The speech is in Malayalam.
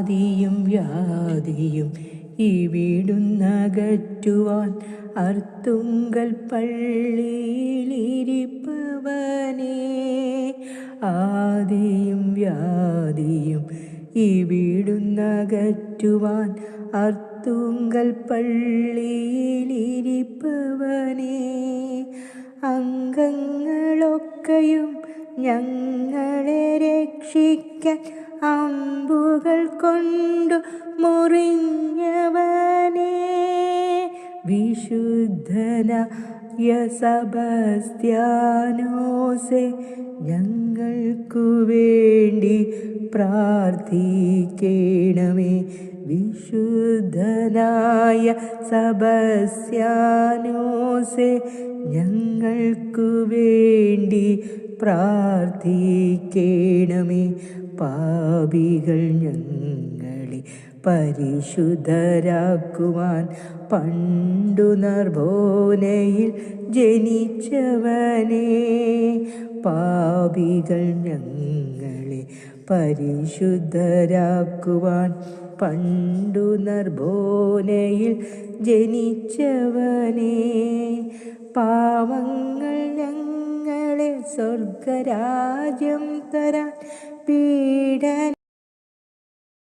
ആദിയും വ്യാധിയും ഇവിടുന്നകറ്റുവാൻ അർത്തുങ്കൽ പള്ളിയിലിരിപ്പവനേ. ആദിയും വ്യാധിയും ഇവിടുന്നകറ്റുവാൻ അർത്തുങ്കൽ പള്ളിയിലിരിപ്പവനേ. അംഗങ്ങളൊക്കെയും ഞങ്ങളെ രക്ഷിക്കാൻ അമ്പുകൾ കൊണ്ടു മുറിഞ്ഞവനെ വിശുദ്ധനായ സബസ്ത്യാനോസെ ഞങ്ങൾക്കു വേണ്ടി പ്രാർത്ഥിക്കണമേ. വിശുദ്ധനായ സബസ്യാനോസെ ഞങ്ങൾക്കു വേണ്ടി പ്രാർത്ഥിക്കണമേ. പാപികൾ ഞങ്ങളെ പരിശുദ്ധരാക്കുവാൻ പണ്ടു നർഭോനയിൽ ജനിച്ചവനെ. പാപികൾ ഞങ്ങളെ പരിശുദ്ധരാക്കുവാൻ പണ്ടു നർഭോനയിൽ ജനിച്ചവനെ. പാവങ്ങൾ സ്വർഗരാജ്യം തരാൻ പീഡന